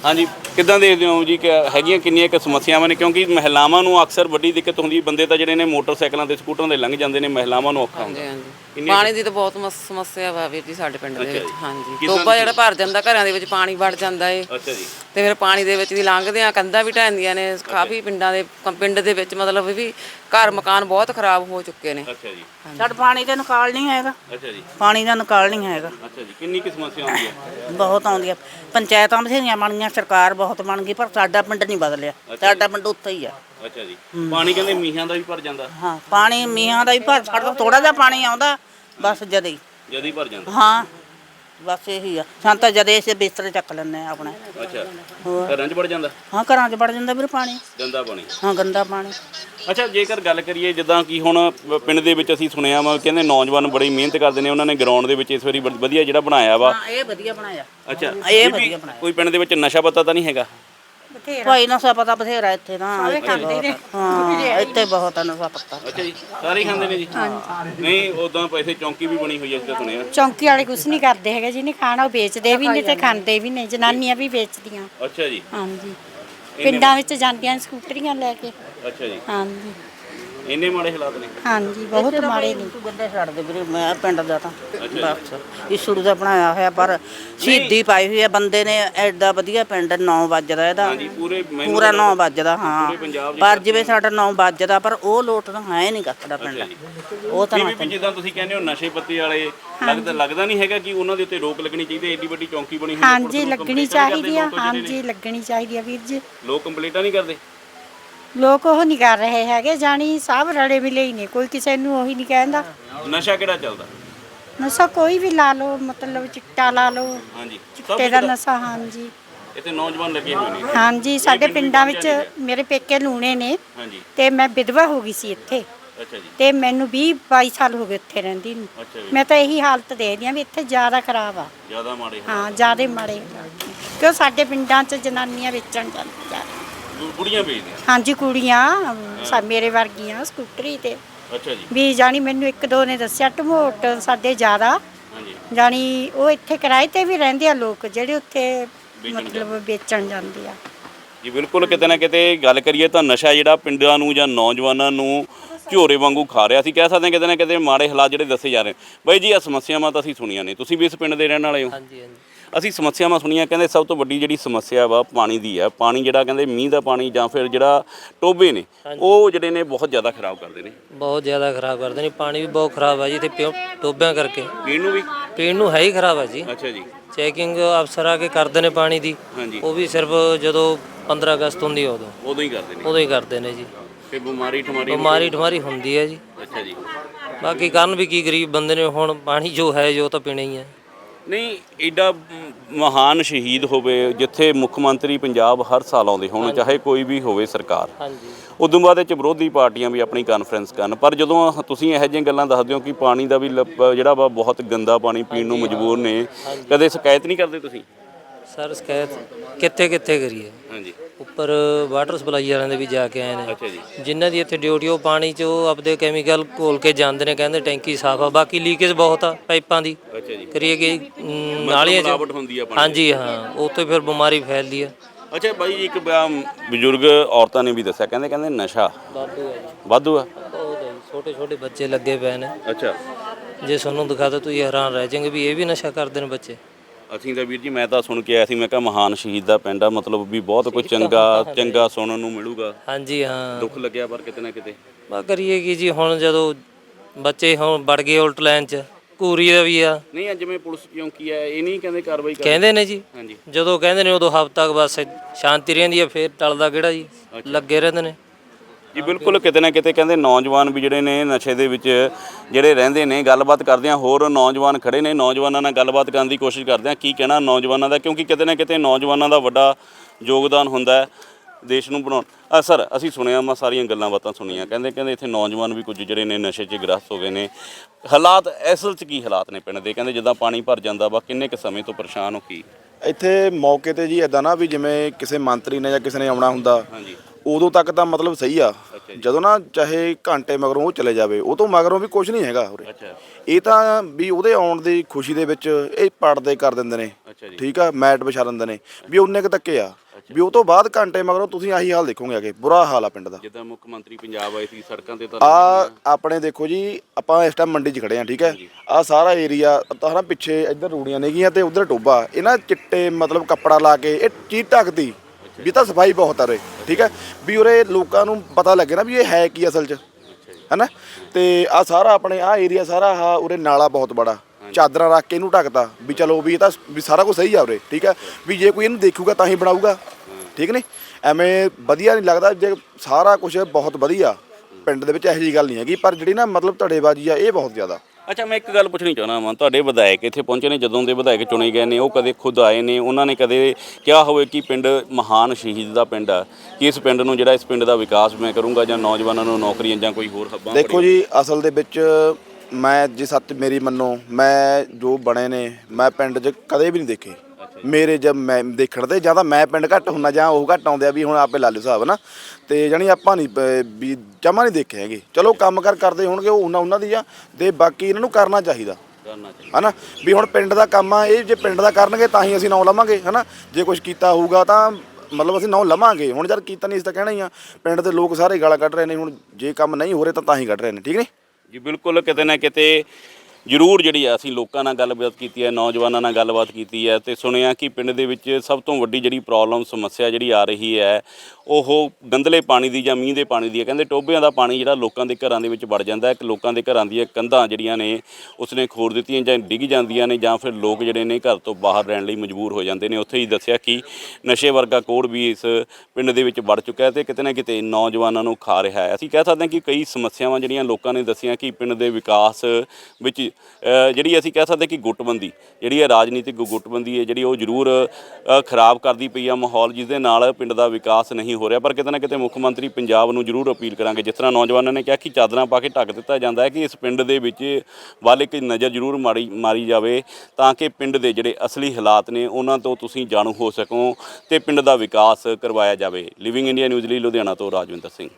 S1: ਹਾਂਜੀ ਕਿੱਦਾਂ ਦੇਖਦੇ ਹੋ ਜੀ ਕਿ ਹੈਗੀਆਂ ਕਿੰਨੀਆਂ ਕੁ ਸਮੱਸਿਆਵਾਂ ਨੇ? ਕਿਉਂਕਿ ਮਹਿਲਾਵਾਂ ਨੂੰ ਅਕਸਰ ਵੱਡੀ ਦਿੱਕਤ ਹੁੰਦੀ ਬੰਦੇ ਤਾਂ ਜਿਹੜੇ ਨੇ ਮੋਟਰਸਾਈਕਲਾਂ ਤੇ ਸਕੂਟਰਾਂ ਤੇ ਲੰਘ ਜਾਂਦੇ ਨੇ। ਮਹਿਲਾਵਾਂ ਨੂੰ ਔਖਾ ਹੁੰਦਾ।
S7: ਹਾਂਜੀ ਪਾਣੀ ਦੀ ਤਾਂ ਬਹੁਤ ਮਸ- ਸਮੱਸਿਆ ਵਾ ਵੀਰ ਜੀ ਸਾਡੇ ਪਿੰਡ ਦੇ ਵਿੱਚ। ਹਾਂਜੀ। ਟੋਬਾ ਜਿਹੜਾ ਭਰ ਜਾਂਦਾ ਘਰਾਂ ਦੇ ਵਿੱਚ ਪਾਣੀ ਵੜ ਜਾਂਦਾ ਏ।
S1: ਅੱਛਾ ਜੀ।
S7: ਤੇ ਫਿਰ ਪਾਣੀ ਦੇ ਵਿੱਚ ਦੀ ਲੰਘਦੇ ਆ ਕੰਧਾਂ ਵੀ ਢਹਿੰਦੀਆਂ ਨੇ ਕਾਫੀ ਪਿੰਡਾਂ ਦੇ ਪਿੰਡ ਦੇ ਵਿੱਚ ਮਤਲਬ ਵੀ ਘਰ ਮਕਾਨ ਬਹੁਤ ਖਰਾਬ ਹੋ ਚੁੱਕੇ ਨੇ।
S1: ਅੱਛਾ ਜੀ।
S8: ਸਾਡਾ ਪਾਣੀ ਦਾ ਨਿਕਾਲ ਨਹੀਂ ਹੈਗਾ।
S1: ਅੱਛਾ ਜੀ।
S8: ਪਾਣੀ ਦਾ ਨਿਕਾਲ ਨਹੀਂ ਹੈਗਾ।
S1: ਅੱਛਾ ਜੀ ਕਿੰਨੀ ਕੁ ਸਮੱਸਿਆ ਆਉਂਦੀ ਹੈ?
S8: ਬਹੁਤ ਆਉਂਦੀਆਂ ਪੰਚਾਇਤਾਂ ਬਥੇਰੀਆਂ ਬਣੀਆਂ ਸਰਕਾਰ ਬਹੁਤ ਬਣ ਗਈ ਪਰ ਸਾਡਾ ਪਿੰਡ ਨਹੀਂ ਬਦਲਿਆ। ਸਾਡਾ ਪਿੰਡ ਉੱਥੇ ਹੀ ਆ।
S1: ਅੱਛਾ ਜੀ। ਪਾਣੀ ਕਹਿੰਦੇ ਮੀਂਹਾਂ ਦਾ ਵੀ ਭਰ ਜਾਂਦਾ।
S8: ਹਾਂ ਪਾਣੀ ਮੀਂਹਾਂ ਦਾ ਵੀ ਪਰ ਸਾਡਾ ਥੋੜਾ ਜਿਹਾ ਪਾਣੀ ਆਉਂਦਾ ਬਸ ਜਦੇ ਹੀ।
S1: ਜਦ ਹੀ ਭਰ ਜਾਂਦਾ।
S8: ਹਾਂ। ਬਸ ਇਹੀ ਆ। ਸਾਨੂੰ ਤਾਂ ਜਦੇ ਇਸੇ ਬਿਸਤਰੇ ਚੱਕ ਲੈਂਦੇ ਆ ਆਪਣੇ।
S1: ਅੱਛਾ।
S8: ਹੋਰ?
S1: ਘਰਾਂ 'ਚ ਵੜ ਜਾਂਦਾ?
S8: ਹਾਂ ਘਰਾਂ 'ਚ ਵੜ ਜਾਂਦਾ ਵੀਰ ਪਾਣੀ।
S1: ਗੰਦਾ ਪਾਣੀ।
S8: ਹਾਂ ਗੰਦਾ ਪਾਣੀ।
S1: ਅੱਛਾ ਜੇਕਰ ਗੱਲ ਕਰੀਏ ਜਿੱਦਾਂ ਕਿ ਹੁਣ ਪਿੰਡ ਦੇ ਵਿੱਚ ਅਸੀਂ ਸੁਣਿਆ ਵਾ ਕਹਿੰਦੇ ਨੌਜਵਾਨ ਬੜੀ ਮਿਹਨਤ ਕਰਦੇ ਨੇ ਉਹਨਾਂ ਨੇ ਗਰਾਊਂਡ ਦੇ ਵਿੱਚ ਇਸ ਵਾਰੀ ਵਧੀਆ ਜਿਹੜਾ ਬਣਾਇਆ ਵਾ।
S8: ਹਾਂ ਇਹ ਵਧੀਆ ਬਣਾਇਆ।
S1: ਅੱਛਾ।
S8: ਇਹ ਵਧੀਆ ਬਣਾਇਆ।
S1: ਕੋਈ ਪਿੰਡ ਦੇ ਵਿੱਚ ਨਸ਼ਾ ਪਤਾ ਤਾਂ ਨਹੀਂ ਹੈਗਾ?
S8: ਭਾਈ ਨਸ਼ਾ ਪਤਾ ਬਥੇਰਾ ਇੱਥੇ ਨਾ। ਇੱਥੇ ਬਹੁਤ ਆ। ਹਾਂ ਇੱਥੇ ਬਹੁਤ ਆ ਨਸ਼ਾ ਪਤਾ।
S1: ਅੱਛਾ ਜੀ ਸਾਰੇ ਹੀ ਖਾਂਦੇ ਨੇ ਜੀ? ਨਹੀਂ ਉਦਾਂ ਪੈਸੇ ਚੌਂਕੀ ਵੀ ਬਣੀ ਹੋਈ ਹੈ ਜਿੱਦਾਂ ਸੁਣਿਆ।
S6: ਚੌਂਕੀ ਵਾਲੇ ਕੁਝ ਨਹੀਂ ਕਰਦੇ ਹੈਗੇ ਜਿਹਨੇ ਖਾਣਾ ਉਹ ਵੇਚਦੇ ਵੀ ਨੇ ਤੇ ਖਾਂਦੇ ਵੀ ਨੇ ਜਨਾਨੀਆਂ ਵੀ ਵੇਚਦੀਆਂ।
S1: ਅੱਛਾ ਜੀ।
S6: ਹਾਂਜੀ। ਪਿੰਡਾਂ ਵਿੱਚ ਜਾਂਦੀਆਂ ਨੇ ਸਕੂਟਰੀਆਂ ਲੈ ਕੇ।
S1: ਅੱਛਾ ਜੀ।
S6: ਹਾਂਜੀ।
S1: ਇੰਨੇ ਮਾੜੇ ਹਾਲਾਤ ਨੇ?
S6: ਹਾਂਜੀ ਬਹੁਤ ਮਾੜੇ ਨੇ।
S8: ਤੂੰ ਬੰਦੇ ਛੱਡ ਦੇ ਵੀਰੇ ਮੈਂ ਪਿੰਡ ਦਾ ਤਾਂ ਬਸ ਇਹ ਸ਼ੁਰੂ ਦਾ ਬਣਾਇਆ ਹੋਇਆ ਪਰ ਸ਼ਹੀਦੀ ਪਾਈ ਹੋਈ ਹੈ ਬੰਦੇ ਨੇ ਐਡਾ ਵਧੀਆ ਪਿੰਡ 9 ਵੱਜਦਾ ਇਹਦਾ।
S1: ਹਾਂਜੀ ਪੂਰੇ ਮੈਨੂੰ
S8: ਪੂਰਾ 9 ਵੱਜਦਾ ਹਾਂ।
S1: ਪੂਰੇ
S8: ਜਿਵੇਂ ਸਾਡਾ 9 ਵੱਜਦਾ ਪਰ ਉਹ ਲੋਟ ਤਾਂ ਹੈ ਨਹੀਂ ਕੱਟਦਾ ਪਿੰਡ। ਉਹ ਤਾਂ
S1: ਵੀ ਜਿੱਦਾਂ ਤੁਸੀਂ ਕਹਿੰਦੇ ਹੋ ਨਸ਼ੇ ਪੱਤੇ ਵਾਲੇ ਲੱਗਦਾ ਲੱਗਦਾ ਨਹੀਂ ਹੈਗਾ ਕਿ ਉਹਨਾਂ ਦੇ ਉੱਤੇ ਰੋਕ ਲੱਗਣੀ ਚਾਹੀਦੀ ਏਡੀ ਵੱਡੀ ਚੌਂਕੀ ਬਣੀ ਹੋਈ
S6: ਹਾਂਜੀ ਲੱਗਣੀ ਚਾਹੀਦੀ ਆ ਹਾਂਜੀ ਲੱਗਣੀ ਚਾਹੀਦੀ ਆ ਵੀਰ ਜੀ।
S1: ਨੇ। ਲੋਕ ਕੰਪਲੀਟਾਂ ਨਹੀਂ ਕਰਦੇ?
S6: ਲੋਕ ਉਹ ਨਹੀਂ ਕਰ ਰਹੇ ਹੈਗੇ ਜਾਣੀ ਸਭ ਰਲੇ ਮਿਲੇ ਹੀ ਨੇ ਕੋਈ ਕਿਸੇ ਨੂੰ ਉਹੀ ਨਹੀਂ ਕਹਿੰਦਾ।
S1: ਨਸ਼ਾ ਕਿਹੜਾ ਚੱਲਦਾ?
S6: ਨਸ਼ਾ ਕੋਈ ਵੀ ਲਾ ਲਓ ਮਤਲਬ ਚਿੱਟਾ ਲਾ ਲਓ
S1: ਹਾਂਜੀ
S6: ਚਿੱਟੇ ਦਾ ਨਸ਼ਾ ਹਾਂਜੀ।
S1: ਇੱਥੇ ਨੌਜਵਾਨ ਲੱਗੇ ਹੋਏ ਨੇ।
S6: ਹਾਂਜੀ ਸਾਡੇ ਪਿੰਡਾਂ ਵਿੱਚ ਮੇਰੇ ਪੇਕੇ ਲੂਣੇ ਨੇ
S1: ਹਾਂਜੀ।
S6: ਤੇ ਮੈਂ ਵਿਧਵਾ ਹੋ ਗਈ ਸੀ ਇੱਥੇ।
S1: ਅੱਛਾ ਜੀ।
S6: ਤੇ ਮੈਨੂੰ 20 22 ਸਾਲ ਹੋ ਗਏ ਇੱਥੇ ਰਹਿੰਦੀ ਨੂੰ।
S1: ਅੱਛਾ ਜੀ।
S6: ਮੈਂ ਤਾਂ ਇਹੀ ਹਾਲਤ ਦੇਖਦੀ ਆ ਵੀ ਇੱਥੇ ਜ਼ਿਆਦਾ ਖਰਾਬ ਆ।
S1: ਜ਼ਿਆਦਾ ਮਾੜੇ
S6: ਹਾਂ ਜ਼ਿਆਦਾ ਮਾੜੇ ਕਿਉਂ ਸਾਡੇ ਪਿੰਡਾਂ 'ਚ ਜਨਾਨੀਆਂ ਵੇਚਣ ਜਾਂਦੀਆਂ
S1: ਬੁੜੀਆਂ ਵੇਚਦੇ
S6: ਹਾਂਜੀ ਕੁੜੀਆਂ ਸਾ ਮੇਰੇ ਵਰਗੀਆਂ ਸਕੂਟਰੀ ਤੇ।
S1: ਅੱਛਾ ਜੀ।
S6: ਵੀ ਜਾਣੀ ਮੈਨੂੰ ਇੱਕ ਦੋ ਨੇ ਦੱਸਿਆ ਢਮੋਟ ਸਾਡੇ ਜ਼ਿਆਦਾ।
S1: ਹਾਂਜੀ।
S6: ਜਾਣੀ ਉਹ ਇੱਥੇ ਕਿਰਾਏ ਤੇ ਵੀ ਰਹਿੰਦੇ ਆ ਲੋਕ ਜਿਹੜੇ ਉੱਥੇ ਮਤਲਬ ਵੇਚਣ ਜਾਂਦੇ ਆ।
S1: ਜੀ ਬਿਲਕੁਲ ਕਿਤੇ ਨਾ ਕਿਤੇ ਗੱਲ ਕਰੀਏ ਤਾਂ ਨਸ਼ਾ ਜਿਹੜਾ ਪਿੰਡਾਂ ਨੂੰ ਜਾਂ ਨੌਜਵਾਨਾਂ ਨੂੰ ਝੋਰੇ ਵਾਂਗੂ ਖਾ ਰਿਹਾ ਸੀ ਕਹਿ ਸਕਦੇ ਹਾਂ ਕਿਤੇ ਨਾ ਕਿਤੇ ਮਾੜੇ ਹਾਲਾਤ ਜਿਹੜੇ ਦੱਸੇ ਜਾ ਰਹੇ ਬਾਈ ਜੀ ਆ ਸਮੱਸਿਆਵਾਂ ਤਾਂ ਅਸੀਂ ਸੁਣੀਆਂ ਨੇ ਤੁਸੀਂ ਵੀ ਇਸ ਪਿੰਡ ਦੇ ਰਹਿਣ ਵਾਲੇ ਹੋ?
S4: ਹਾਂਜੀ ਹਾਂਜੀ।
S1: ਅਸੀਂ ਸਮੱਸਿਆਵਾਂ ਸੁਣੀਆਂ ਕਹਿੰਦੇ ਸਭ ਤੋਂ ਵੱਡੀ ਜਿਹੜੀ ਸਮੱਸਿਆ ਵਾ ਪਾਣੀ ਦੀ ਹੈ ਪਾਣੀ ਜਿਹੜਾ ਕਹਿੰਦੇ ਮੀਂਹ ਦਾ ਪਾਣੀ ਜਾਂ ਫਿਰ ਜਿਹੜਾ ਟੋਬੇ ਨੇ ਉਹ ਜਿਹੜੇ ਨੇ ਬਹੁਤ ਜ਼ਿਆਦਾ ਖਰਾਬ ਕਰਦੇ ਨੇ।
S4: ਬਹੁਤ ਜ਼ਿਆਦਾ ਖਰਾਬ ਕਰਦੇ ਨੇ ਪਾਣੀ ਵੀ ਬਹੁਤ ਖਰਾਬ ਆ ਜੀ ਤੇ ਪਿਓ ਟੋਬਿਆਂ ਕਰਕੇ।
S1: ਪੀਣ ਨੂੰ ਵੀ?
S4: ਪੀਣ ਨੂੰ ਹੈ ਹੀ ਖਰਾਬ ਆ ਜੀ।
S1: ਅੱਛਾ ਜੀ।
S4: ਚੈਕਿੰਗ ਅਫਸਰ ਆ ਕੇ ਕਰਦੇ ਨੇ ਪਾਣੀ ਦੀ
S1: ਹਾਂਜੀ।
S4: ਉਹ ਵੀ ਸਿਰਫ ਜਦੋਂ 15 ਅਗਸਤ ਹੁੰਦੀ ਆ ਉਦੋਂ।
S1: ਉਦੋਂ ਹੀ ਕਰਦੇ ਨੇ।
S4: ਉਦੋਂ ਹੀ ਕਰਦੇ ਨੇ ਜੀ।
S1: ਤੇ ਬਿਮਾਰੀ ਠਮਾਰੀ
S4: ਬਿਮਾਰੀ ਠਮਾਰੀ ਹੁੰਦੀ ਹੈ ਜੀ।
S1: ਅੱਛਾ ਜੀ।
S4: ਬਾਕੀ ਕਰਨ ਵੀ ਕੀ ਗਰੀਬ ਬੰਦੇ ਨੇ ਹੁਣ ਪਾਣੀ ਜੋ ਹੈ ਜੋ ਤਾਂ ਪੀਣਾ ਹੀ ਹੈ
S1: ਨਹੀਂ ਐਡਾ ਮਹਾਨ ਸ਼ਹੀਦ ਹੋਵੇ ਜਿੱਥੇ ਮੁੱਖ ਮੰਤਰੀ ਪੰਜਾਬ ਹਰ ਸਾਲ ਆਉਂਦੇ ਹੋਣ ਚਾਹੇ ਕੋਈ ਵੀ ਹੋਵੇ ਸਰਕਾਰ।
S4: ਹਾਂਜੀ।
S1: ਉਦੋਂ ਬਾਅਦ ਇਹ ਚ ਵਿਰੋਧੀ ਪਾਰਟੀਆਂ ਵੀ ਆਪਣੀ ਕਾਨਫਰੰਸ ਕਰਨ ਪਰ ਜਦੋਂ ਤੁਸੀਂ ਇਹੋ ਜਿਹੀਆਂ ਗੱਲਾਂ ਦੱਸਦੇ ਹੋ ਕਿ ਪਾਣੀ ਦਾ ਵੀ ਲ- ਜਿਹੜਾ ਵਾ ਬਹੁਤ ਗੰਦਾ ਪਾਣੀ ਪੀਣ ਨੂੰ ਮਜਬੂਰ ਨੇ ਕਦੇ ਸ਼ਿਕਾਇਤ ਨਹੀਂ ਕਰਦੇ ਤੁਸੀਂ?
S4: ਸਰ ਸ਼ਿਕਾਇਤ ਕਿੱਥੇ ਕਿੱਥੇ ਕਰੀਏ?
S1: ਹਾਂਜੀ।
S4: ਉੱਪਰ ਵਾਟਰ ਸਪਲਾਈ ਵਾਲਿਆਂ ਦੇ ਵੀ ਜਾ ਕੇ ਆਏ ਨੇ।
S1: ਅੱਛਾ ਜੀ।
S4: ਜਿਨ੍ਹਾਂ ਦੀ ਇੱਥੇ ਡਿਊਟੀ ਉਹ ਪਾਣੀ 'ਚ ਉਹ ਆਪਦੇ ਕੈਮੀਕਲ ਘੋਲ ਕੇ ਜਾਂਦੇ ਨੇ ਕਹਿੰਦੇ ਟੈਂਕੀ ਸਾਫ਼ ਆ ਬਾਕੀ ਲੀਕੇਜ ਬਹੁਤ ਆ ਪਾਈਪਾਂ ਦੀ।
S1: ਅੱਛਾ ਜੀ।
S4: ਕਰੀਏ ਕਿ ਅਮ, ਨਾਲੀਆਂ 'ਚ।
S1: ਮਿਲਾਵਟ ਹੁੰਦੀ ਆ ਪਾਣੀ
S4: ਹਾਂਜੀ ਹਾਂ ਉੱਥੇ ਫਿਰ ਬਿਮਾਰੀ ਫੈਲਦੀ ਆ।
S1: ਅੱਛਾ ਬਾਈ ਜੀ, ਇੱਕ ਬ- ਬਜ਼ੁਰਗ ਔਰਤਾਂ ਨੇ ਵੀ ਦੱਸਿਆ ਕਹਿੰਦੇ ਕਹਿੰਦੇ ਨਸ਼ਾ
S4: ਵਾਧੂ ਹੈ ਜੀ।
S1: ਵਾਧੂ ਆ?
S4: ਬਹੁਤ ਹੈ ਜੀ ਛੋਟੇ ਛੋਟੇ ਬੱਚੇ ਲੱਗੇ ਪਏ ਨੇ।
S1: ਅੱਛਾ।
S4: ਜੇ ਤੁਹਾਨੂੰ ਦਿਖਾ ਤਾ ਤੁਸੀਂ ਹੈਰਾਨ ਰਹਿ ਜਾਓਗੇ ਵੀ ਇਹ ਵੀ ਨਸ਼ਾ ਕਰਦੇ ਨੇ ਬੱਚੇ।
S1: ਅਸੀਂ ਤਾਂ ਵੀਰ ਜੀ ਮੈਂ ਤਾਂ ਸੁਣ ਕੇ ਆਇਆ ਸੀ ਮੈਂ ਕਿਹਾ ਮਹਾਨ ਸ਼ਹੀਦ ਦਾ ਪਿੰਡ ਆ ਮਤਲਬ ਵੀ ਬਹੁਤ ਕੁਝ ਚੰਗਾ ਚੰਗਾ ਸੁਣਨ ਨੂੰ ਮਿਲੂਗਾ।
S4: ਹਾਂਜੀ ਹਾਂ।
S1: ਦੁੱਖ ਲੱਗਿਆ ਪਰ ਕਿਤੇ ਨਾ ਕਿਤੇ।
S4: ਬਾ ਕਰੀਏ ਕੀ ਜੀ ਹੁਣ ਜਦੋਂ ਬੱਚੇ ਹੁਣ ਵੜ ਗਏ ਉਲਟ ਲਾਈਨ 'ਚ ਘੂਰੀ ਦਾ ਵੀ ਆ।
S1: ਨਹੀਂ ਅੱਜ ਜਿਵੇਂ ਪੁਲਿਸ ਚੌਂਕੀ ਹੈ ਇਹ ਨਹੀਂ ਕਹਿੰਦੇ ਕਾਰਵਾਈ ਕਰ
S4: ਕਹਿੰਦੇ ਨੇ ਜੀ।
S1: ਹਾਂਜੀ।
S4: ਜਦੋਂ ਕਹਿੰਦੇ ਨੇ ਉਦੋਂ ਹਫ਼ਤਾ ਕੁ ਬਸ ਸ਼ਾਂਤੀ ਰਹਿੰਦੀ ਆ ਫੇਰ ਟਲਦਾ ਕਿਹੜਾ ਜੀ ਲੱਗੇ ਰਹਿੰਦੇ ਨੇ।
S1: ਜੀ ਬਿਲਕੁਲ ਕਿਤੇ ਨਾ ਕਿਤੇ ਕਹਿੰਦੇ ਨੌਜਵਾਨ ਵੀ ਜਿਹੜੇ ਨੇ ਨਸ਼ੇ ਦੇ ਵਿੱਚ ਜਿਹੜੇ ਰਹਿੰਦੇ ਨੇ ਗੱਲਬਾਤ ਕਰਦੇ ਆ ਹੋਰ ਨੌਜਵਾਨ ਖੜੇ ਨੇ ਨੌਜਵਾਨਾਂ ਨਾਲ ਗੱਲਬਾਤ ਕਰਨ ਦੀ ਕੋਸ਼ਿਸ਼ ਕਰਦੇ ਆ ਕੀ ਕਹਿਣਾ ਨੌਜਵਾਨਾਂ ਦਾ ਕਿਉਂਕਿ ਕਿਤੇ ਨਾ ਕਿਤੇ ਨੌਜਵਾਨਾਂ ਦਾ ਵੱਡਾ ਯੋਗਦਾਨ ਹੁੰਦਾ ਹੈ ਦੇਸ਼ ਨੂੰ ਬਣਾਉਣ। ਆ ਸਰ ਅਸੀਂ ਸੁਣਿਆ ਮੈਂ ਸਾਰੀਆਂ ਗੱਲਾਂ ਬਾਤਾਂ ਸੁਣੀਆਂ ਕਹਿੰਦੇ ਕਹਿੰਦੇ ਇੱਥੇ ਨੌਜਵਾਨ ਵੀ ਕੁਝ ਜਿਹੜੇ ਨੇ ਨਸ਼ੇ 'ਚ ਗ੍ਰਸਤ ਹੋ ਗਏ ਨੇ। ਹਾਲਾਤ ਅਸਲ 'ਚ ਕੀ ਹਾਲਾਤ ਨੇ ਪਿੰਡ ਦੇ? ਕਹਿੰਦੇ ਜਿੱਦਾਂ ਪਾਣੀ ਭਰ ਜਾਂਦਾ ਵਾ ਕਿੰਨੇ ਕੁ ਸਮੇਂ ਤੋਂ ਪਰੇਸ਼ਾਨ ਹੋ ਕੀ?
S9: ਇੱਥੇ ਮੌਕੇ ਤੇ ਜੀ ਇਦਾਂ ਨਾ ਵੀ ਜਿਵੇਂ ਕਿਸੇ ਮੰਤਰੀ ਨੇ ਜਾਂ ਕਿਸੇ ਨੇ ਆਉਣਾ ਹੁੰਦਾ
S1: ਹਾਂਜੀ।
S9: ਉਦੋਂ ਤੱਕ ਤਾਂ ਮਤਲਬ ਸਹੀ ਆ। ਜਦੋਂ ਨਾ ਚਾਹੇ ਘੰਟੇ ਮਗਰੋਂ ਉਹ ਚਲੇ ਜਾਵੇ ਉਹ ਤੋਂ ਮਗਰੋਂ ਵੀ ਕੁਝ ਨਹੀਂ ਹੈਗਾ ਉਰੇ। ਇਹ ਤਾਂ ਵੀ ਉਹਦੇ ਆਉਣ ਦੀ ਖੁਸ਼ੀ ਦੇ ਵਿੱਚ ਇਹ ਪੜਦੇ ਕਰ ਦਿੰਦੇ ਨੇ। ਠੀਕ ਆ ਮੈਟ ਵਿਛਾ ਦਿੰਦੇ ਨੇ। ਵੀ ਉਹਨੇ ਕੁ ਤੱਕੇ ਆ। ਵੀ ਉਹ ਤੋਂ ਬਾਅਦ ਘੰਟੇ ਮਗਰੋਂ ਤੁਸੀਂ ਆਹੀ ਹਾਲ ਦੇਖੋਗੇ ਅੱਗੇ ਬੁਰਾ ਹਾਲ ਆ ਪਿੰਡ ਦਾ।
S1: ਜਿੱਦਾਂ ਮੁੱਖ ਮੰਤਰੀ ਪੰਜਾਬ ਆਏ ਸੀ ਸੜਕਾਂ ਤੇ ਤਾਂ
S9: ਆ ਆਪਣੇ ਦੇਖੋ ਜੀ ਆਪਾਂ ਇਸ ਟਾਈਮ ਮੰਡੀ 'ਚ ਖੜੇ ਆ ਠੀਕ ਹੈ। ਆ ਸਾਰਾ ਏਰੀਆ ਤਾਂ ਨਾ ਪਿੱਛੇ ਇੱਧਰ ਰੂੜੀਆਂ ਨੇਗੀਆਂ ਤੇ ਉਧਰ ਟੋਬਾ ਇਹ ਨਾ ਚਿੱਟੇ ਮਤਲਬ ਕੱਪੜਾ ਲਾ ਕੇ ਇਹ ਚੀਜ਼ ਢੱਕਦੀ। ਵੀ ਤਾਂ ਸਫ਼ਾਈ ਬਹੁਤ ਆ ਉਰੇ ਠੀਕ ਹੈ? ਵੀ ਉਰੇ ਲੋਕਾਂ ਨੂੰ ਪਤਾ ਲੱਗੇ ਨਾ ਵੀ ਇਹ ਹੈ ਕੀ ਅਸਲ 'ਚ ਹੈਨਾ? ਤੇ ਆ ਸਾਰਾ ਆਪਣੇ ਆ ਏਰੀਆ ਸਾਰਾ ਆ ਉਰੇ ਨਾਲਾ ਬਹੁਤ ਬੜਾ ਚਾਦਰਾਂ ਰੱਖ ਕੇ ਇਹਨੂੰ ਢੱਕਦਾ ਵੀ ਚਲੋ ਵੀ ਇਹ ਤਾਂ ਵੀ ਸਾਰਾ ਕੁਝ ਸਹੀ ਆ ਉਰੇ ਠੀਕ ਹੈ? ਵੀ ਜੇ ਕੋਈ ਇਹਨੂੰ ਦੇਖੂਗਾ ਤਾਂ ਹੀ ਬਣਾਊਗਾ ਠੀਕ ਨਹੀਂ? ਐਵੇਂ ਵਧੀਆ ਨਹੀਂ ਲੱਗਦਾ ਜੇ ਸਾਰਾ ਕੁਝ ਬਹੁਤ ਵਧੀਆ ਪਿੰਡ ਦੇ ਵਿੱਚ ਇਹੋ ਜਿਹੀ ਗੱਲ ਨਹੀਂ ਹੈਗੀ ਪਰ ਜਿਹੜੀ ਨਾ ਮਤਲਬ ਧੜੇਬਾਜ਼ੀ ਆ ਇਹ ਬਹੁਤ ਜ਼ਿਆਦਾ।
S1: ਅੱਛਾ ਮੈਂ ਇੱਕ ਗੱਲ ਪੁੱਛਣੀ ਚਾਹੁੰਦਾ ਹਾਂ ਤੁਹਾਡੇ ਵਿਧਾਇਕ ਇੱਥੇ ਪਹੁੰਚੇ ਨੇ ਜਦੋਂ ਦੇ ਵਿਧਾਇਕ ਚੁਣੇ ਗਏ ਨੇ ਉਹ ਕਦੇ ਖੁਦ ਆਏ ਨੇ ਉਹਨਾਂ ਨੇ ਕਦੇ ਕਿਹਾ ਹੋਵੇ ਕਿ ਪਿੰਡ ਮਹਾਨ ਸ਼ਹੀਦ ਦਾ ਪਿੰਡ ਆ ਕਿ ਇਸ ਪਿੰਡ ਨੂੰ ਜਿਹੜਾ ਇਸ ਪਿੰਡ ਦਾ ਵਿਕਾਸ ਮੈਂ ਕਰੂੰਗਾ ਜਾਂ ਨੌਜਵਾਨਾਂ ਨੂੰ ਨੌਕਰੀਆਂ ਜਾਂ ਕੋਈ ਹੋਰ ਹੱਬਾਂ
S9: ਦੇਖੋ ਜੀ ਅਸਲ ਦੇ ਵਿੱਚ ਮੈਂ ਜੇ ਸੱਚ ਮੇਰੀ ਮੰਨੋ ਮੈਂ ਜੋ ਬਣੇ ਨੇ ਮੈਂ ਪਿੰਡ 'ਚ ਕਦੇ ਵੀ ਨਹੀਂ ਦੇਖੇ। ਮੇਰੇ ਜਦ ਮੈਂ ਦੇਖਣ ਤੇ ਜਾਂ ਤਾਂ ਮੈਂ ਪਿੰਡ ਘੱਟ ਹੁੰਨਾ ਜਾਂ ਉਹ ਘੱਟ ਆਉਂਦੇ ਆ ਵੀ ਹੁਣ ਆਪੇ ਲਾ ਲਿਓ ਹਿਸਾਬ ਨਾ ਤੇ ਜਾਣੀ ਆਪਾਂ ਨਹੀਂ ਵੀ ਜਮਾ ਨਹੀਂ ਦੇਖੇ ਹੈਗੇ। ਚਲੋ ਕੰਮ ਕਰ ਕਰਦੇ ਹੋਣਗੇ ਉਹ ਉਹਨਾਂ ਉਹਨਾਂ ਦੀ ਆ ਤੇ ਬਾਕੀ ਇਹਨਾਂ ਨੂੰ ਕਰਨਾ ਚਾਹੀਦਾ।
S1: ਕਰਨਾ ਚਾਹੀਦਾ।
S9: ਹਨਾ ਵੀ ਹੁਣ ਪਿੰਡ ਦਾ ਕੰਮ ਆ ਇਹ ਜੇ ਪਿੰਡ ਦਾ ਕਰਨਗੇ ਤਾਂ ਹੀ ਅਸੀਂ ਨਾਂ ਲਵਾਂਗੇ ਹਨਾ। ਜੇ ਕੁਝ ਕੀਤਾ ਹੋਊਗਾ ਤਾਂ ਮਤਲਬ ਅਸੀਂ ਨਾਂ ਲਵਾਂਗੇ। ਹੁਣ ਜਦ ਕੀਤਾ ਨਹੀਂ ਇਸ ਤਾਂ ਕਹਿਣਾ ਹੀ ਆ। ਪਿੰਡ ਦੇ ਲੋਕ ਸਾਰੇ ਗਾਲਾਂ ਕੱਢ ਰਹੇ ਨੇ ਹੁਣ ਜੇ ਕੰਮ ਨਹੀਂ ਹੋ ਰਿਹਾ ਤਾਂ ਤਾਂ ਹੀ ਕੱਢ ਰਹੇ ਨੇ ਠੀਕ ਨੇ
S1: ਜੀ ਬਿਲਕੁਲ ਕਿਤੇ ਨਾ ਕਿਤੇ ਜ਼ਰੂਰ ਜਿਹੜੀ ਆ, ਅਸੀਂ ਲੋਕਾਂ ਨਾਲ ਗੱਲਬਾਤ ਕੀਤੀ ਹੈ, ਨੌਜਵਾਨਾਂ ਨਾਲ ਗੱਲਬਾਤ ਕੀਤੀ ਹੈ ਤੇ ਸੁਣਿਆ ਕਿ ਪਿੰਡ ਦੇ ਵਿੱਚ ਸਭ ਤੋਂ ਵੱਡੀ ਜਿਹੜੀ ਪ੍ਰੋਬਲਮ ਸਮੱਸਿਆ ਜਿਹੜੀ ਆ ਰਹੀ ਹੈ, ਉਹ ਗੰਦਲੇ ਪਾਣੀ ਦੀ ਜਾਂ ਮੀਂਹ ਦੇ ਪਾਣੀ ਦੀ ਹੈ। ਕਹਿੰਦੇ ਟੋਬਿਆਂ ਦਾ ਪਾਣੀ ਜਿਹੜਾ ਲੋਕਾਂ ਦੇ ਘਰਾਂ ਦੇ ਵਿੱਚ ਵੜ ਜਾਂਦਾ ਹੈ ਕਿ ਲੋਕਾਂ ਦੇ ਘਰਾਂ ਦੀਆਂ ਕੰਧਾਂ ਜਿਹੜੀਆਂ ਨੇ, ਉਸਨੇ ਖੋਰ ਦਿੱਤੀਆਂ ਜਾਂ ਡਿੱਗ ਜਾਂਦੀਆਂ ਨੇ ਜਾਂ ਫਿਰ ਲੋਕ ਜਿਹੜੇ ਨੇ ਘਰ ਤੋਂ ਬਾਹਰ ਰਹਿਣ ਲਈ ਮਜਬੂਰ ਹੋ ਜਾਂਦੇ ਨੇ। ਉੱਥੇ ਹੀ ਦੱਸਿਆ ਕਿ ਨਸ਼ੇ ਵਰਗਾ ਕੋੜ ਵੀ ਇਸ ਪਿੰਡ ਦੇ ਵਿੱਚ ਵੜ ਚੁੱਕਾ ਹੈ ਤੇ ਕਿਤੇ ਨਾ ਕਿਤੇ ਨੌਜਵਾਨਾਂ ਨੂੰ ਖਾ ਰਿਹਾ ਹੈ। ਅਸੀਂ ਕਹਿ ਸਕਦੇ ਹਾਂ ਕਿ ਕਈ ਸਮੱਸਿਆਵਾਂ ਜਿਹੜੀਆਂ ਲੋਕਾਂ ਨੇ ਦੱਸੀਆਂ ਕਿ ਪਿੰਡ ਦੇ ਵਿਕਾਸ ਵਿੱਚ ਜਿਹੜੀ ਅਸੀਂ ਕਹਿ ਸਕਦੇ ਕਿ ਗੁੱਟਬੰਦੀ, ਜਿਹੜੀ ਹੈ ਰਾਜਨੀਤਿਕ ਗੁੱਟਬੰਦੀ ਹੈ, ਜਿਹੜੀ ਉਹ ਜ਼ਰੂਰ ਖਰਾਬ ਕਰਦੀ ਪਈ ਆ ਮਾਹੌਲ ਜਿਸ ਦੇ ਨਾਲ ਪਿੰਡ ਦਾ ਵਿਕਾਸ ਨਹੀਂ ਹੋ ਰਿਹਾ। ਪਰ ਕਿਤੇ ਨਾ ਕਿਤੇ ਮੁੱਖ ਮੰਤਰੀ ਪੰਜਾਬ ਨੂੰ ਜ਼ਰੂਰ ਅਪੀਲ ਕਰਾਂਗੇ। ਜਿਸ ਤਰ੍ਹਾਂ ਨੌਜਵਾਨਾਂ ਨੇ ਕਿਹਾ ਕਿ ਚਾਦਰਾਂ ਪਾ ਕੇ ਢੱਕ ਦਿੱਤਾ ਜਾਂਦਾ ਹੈ ਕਿ ਇਸ ਪਿੰਡ ਦੇ ਵਿੱਚ ਵੱਲ ਇੱਕ ਨਜ਼ਰ ਜ਼ਰੂਰ ਮਾਰੀ ਮਾਰੀ ਜਾਵੇ, ਤਾਂ ਕਿ ਪਿੰਡ ਦੇ ਜਿਹੜੇ ਅਸਲੀ ਹਾਲਾਤ ਨੇ, ਉਹਨਾਂ ਤੋਂ ਤੁਸੀਂ ਜਾਣੂ ਹੋ ਸਕੋ ਤੇ ਪਿੰਡ ਦਾ ਵਿਕਾਸ ਕਰਵਾਇਆ ਜਾਵੇ। ਲਿਵਿੰਗ ਇੰਡੀਆ ਨਿਊਜ਼ ਲਈ ਲੁਧਿਆਣਾ ਤੋਂ ਰਾਜਵਿੰਦਰ ਸਿੰਘ।